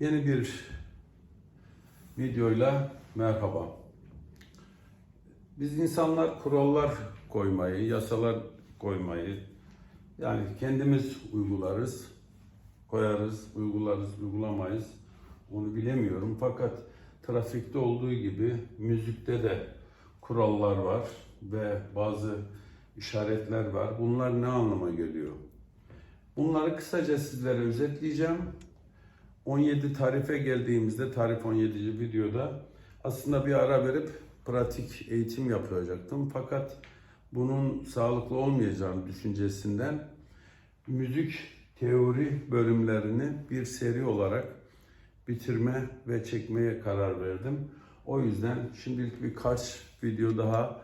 Yeni bir videoyla merhaba. Biz insanlar kurallar koymayı, yasalar koymayı yani kendimiz uygularız, koyarız, uygularız, uygulamayız. Onu bilemiyorum. Fakat trafikte olduğu gibi müzikte de kurallar var ve bazı işaretler var. Bunlar ne anlama geliyor? Bunları kısaca sizlere özetleyeceğim. 17 tarife geldiğimizde, tarif 17. videoda aslında bir ara verip pratik eğitim yapacaktım. Fakat bunun sağlıklı olmayacağını düşüncesinden müzik teori bölümlerini bir seri olarak bitirme ve çekmeye karar verdim. O yüzden şimdilik birkaç video daha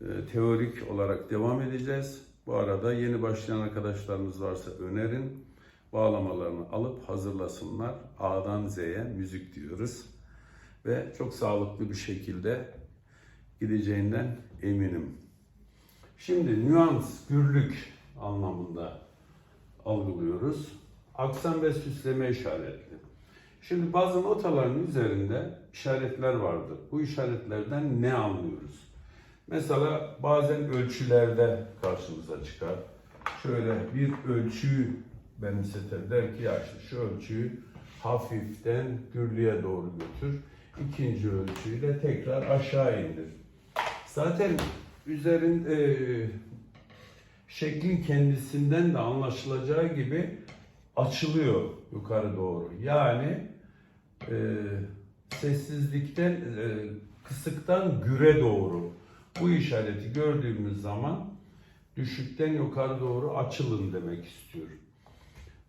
e, teorik olarak devam edeceğiz. Bu arada yeni başlayan arkadaşlarımız varsa önerin. Bağlamalarını alıp hazırlasınlar. A'dan Z'ye müzik diyoruz. Ve çok sağlıklı bir şekilde gideceğinden eminim. Şimdi nüans, gürlük anlamında algılıyoruz. Aksan ve süsleme işaretli. Şimdi bazı notaların üzerinde işaretler vardır. Bu işaretlerden ne anlıyoruz? Mesela bazen ölçülerde karşımıza çıkar. Şöyle bir ölçüyü benimseter. Der ki ya işte şu ölçüyü hafiften gürlüğe doğru götür. İkinci ölçüyle tekrar aşağı indir. Zaten üzerin e, şeklin kendisinden de anlaşılacağı gibi açılıyor yukarı doğru. Yani e, sessizlikten e, kısıktan güre doğru bu işareti gördüğümüz zaman düşükten yukarı doğru açılın demek istiyor.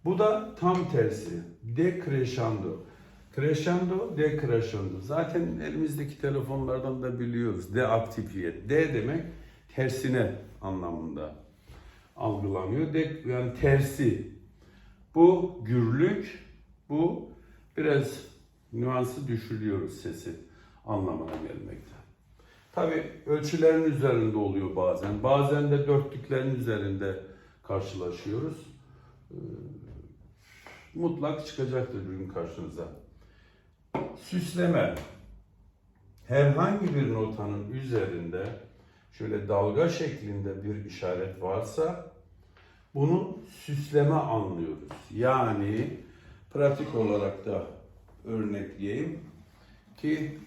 Bu da tam tersi. Decrescendo. Crescendo, decrescendo. Zaten elimizdeki telefonlardan da biliyoruz. Deaktifiyet. De demek tersine anlamında algılanıyor. De, yani tersi. Bu gürlük, bu biraz nüansı düşürüyoruz sesi anlamına gelmekte. Tabi ölçülerin üzerinde oluyor bazen. Bazen de dörtlüklerin üzerinde karşılaşıyoruz. Ee, Mutlak çıkacaktır ürün karşınıza. Süsleme. Herhangi bir notanın üzerinde şöyle dalga şeklinde bir işaret varsa bunu süsleme anlıyoruz. Yani pratik olarak da örnekleyeyim ki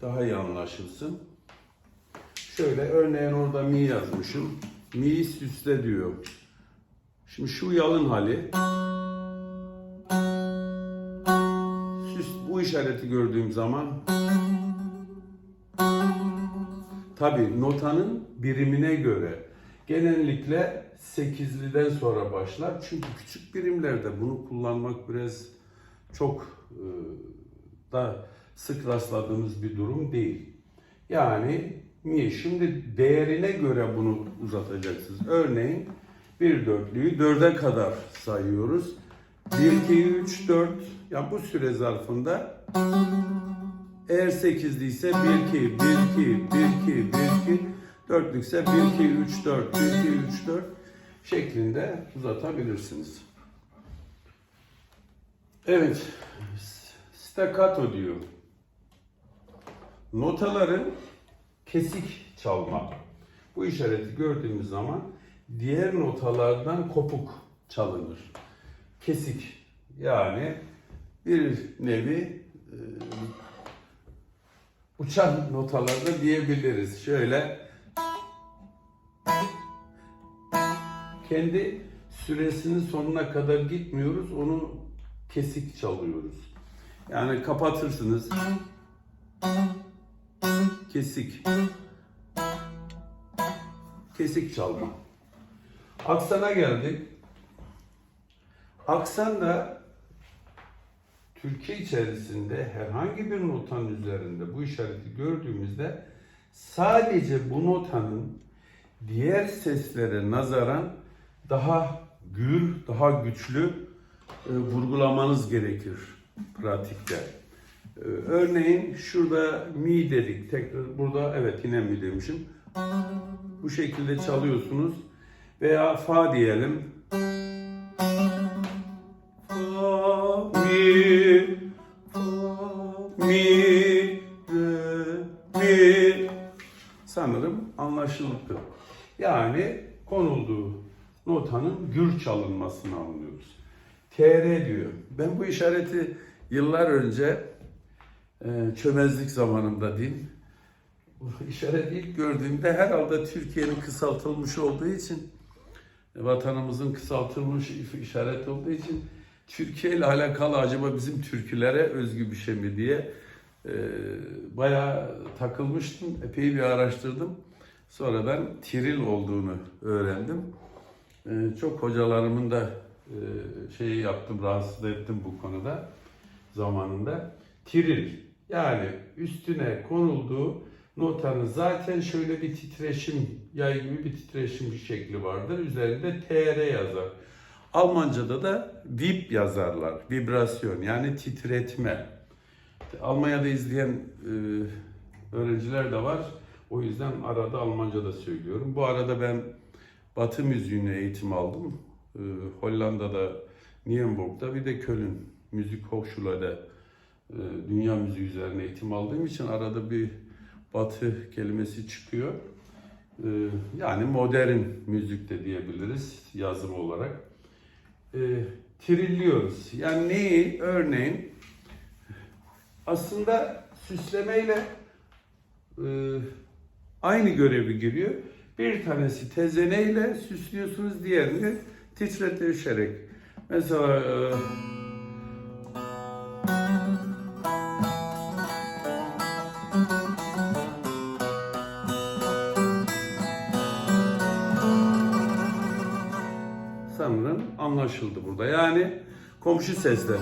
daha iyi anlaşılsın. Şöyle örneğin orada mi yazmışım. Mi süsle diyor. Şimdi şu yalın hali. Bu işareti gördüğüm zaman tabi notanın birimine göre genellikle 8'liden sonra başlar. Çünkü küçük birimlerde bunu kullanmak biraz çok e, da sık rastladığımız bir durum değil. Yani mi? Şimdi değerine göre bunu uzatacaksınız. Örneğin bir dörtlüyü dörde kadar sayıyoruz. 1, 2, 3, 4. Ya bu süre zarfında eğer 8'li ise 1, 2, 1, 2, 1, 2, 1, 2, dörtlükse 1, 2, 3, 4, 1, 2, 3, 4 şeklinde uzatabilirsiniz. Evet, staccato diyor. Notaların kesik çalma. Bu işareti gördüğümüz zaman diğer notalardan kopuk çalınır. Kesik yani bir nevi e, uçan notalarda diyebiliriz. Şöyle kendi süresinin sonuna kadar gitmiyoruz. Onu kesik çalıyoruz. Yani kapatırsınız. Kesik. Kesik çalma. Aksana geldik. Aksan da Türkiye içerisinde herhangi bir notanın üzerinde bu işareti gördüğümüzde sadece bu notanın diğer seslere nazaran daha gür, daha güçlü e, vurgulamanız gerekir pratikte. E, örneğin şurada mi dedik. Tekrar burada evet yine mi demişim. Bu şekilde çalıyorsunuz veya fa diyelim. Fa mi fa mi re mi sanırım anlaşıldı. Yani konulduğu notanın gür çalınmasını anlıyoruz. TR diyor. Ben bu işareti yıllar önce e, çömezlik zamanımda diyeyim. Bu işareti ilk gördüğümde herhalde Türkiye'nin kısaltılmış olduğu için vatanımızın kısaltılmış işaret olduğu için Türkiye ile alakalı acaba bizim türkülere özgü bir şey mi diye e, bayağı takılmıştım. Epey bir araştırdım. Sonradan Tiril olduğunu öğrendim. E, çok hocalarımın da e, şeyi yaptım, rahatsız ettim bu konuda zamanında. Tiril yani üstüne konulduğu notanın zaten şöyle bir titreşim, yay gibi bir titreşim şekli vardır. Üzerinde TR yazar. Almanca'da da vib yazarlar. Vibrasyon yani titretme. Almanya'da izleyen e, öğrenciler de var. O yüzden arada Almanca'da söylüyorum. Bu arada ben Batı müziğine eğitim aldım. E, Hollanda'da, Nürnberg'da bir de Köln Müzik Hochschule'de e, dünya müziği üzerine eğitim aldığım için arada bir Batı kelimesi çıkıyor. E, yani modern müzik de diyebiliriz yazım olarak. E, trilliyoruz. Yani neyi? Örneğin aslında süslemeyle e, aynı görevi giriyor. Bir tanesi tezeneyle süslüyorsunuz, diğerini titreterek. Mesela e, anlaşıldı burada. Yani komşu sesler.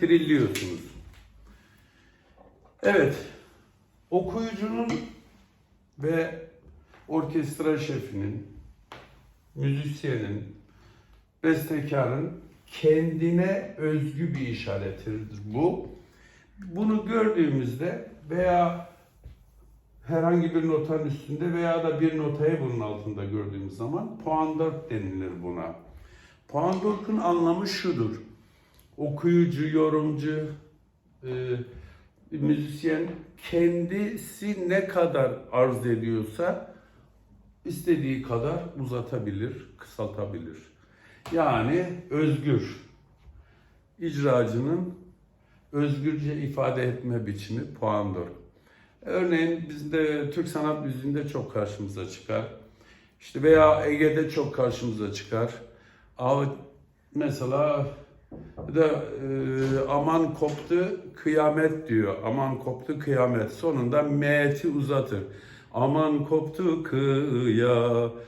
Trilliyorsunuz. Evet. Okuyucunun ve orkestra şefinin, müzisyenin, bestekarın kendine özgü bir işaretidir bu. Bunu gördüğümüzde veya herhangi bir notanın üstünde veya da bir notayı bunun altında gördüğümüz zaman puan 4 denilir buna. Puan 4'ün anlamı şudur. Okuyucu, yorumcu, e, müzisyen kendisi ne kadar arz ediyorsa istediği kadar uzatabilir, kısaltabilir. Yani özgür. İcracının özgürce ifade etme biçimi puandır. Örneğin bizde Türk sanat müziğinde çok karşımıza çıkar. İşte veya Ege'de çok karşımıza çıkar. Ama mesela de e, aman koptu kıyamet diyor. Aman koptu kıyamet. Sonunda meti uzatır. Aman koptu kıyamet.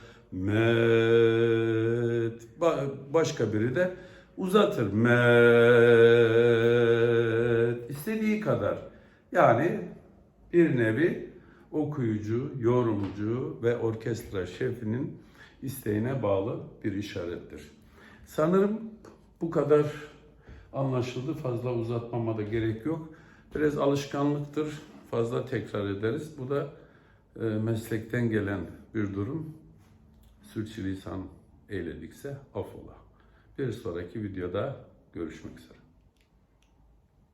Ba- başka biri de uzatır. Met. İstediği kadar. Yani bir nevi okuyucu, yorumcu ve orkestra şefinin isteğine bağlı bir işarettir. Sanırım bu kadar anlaşıldı. Fazla uzatmama da gerek yok. Biraz alışkanlıktır. Fazla tekrar ederiz. Bu da e, meslekten gelen bir durum. Sürçülisan eyledikse affola. Bir sonraki videoda görüşmek üzere.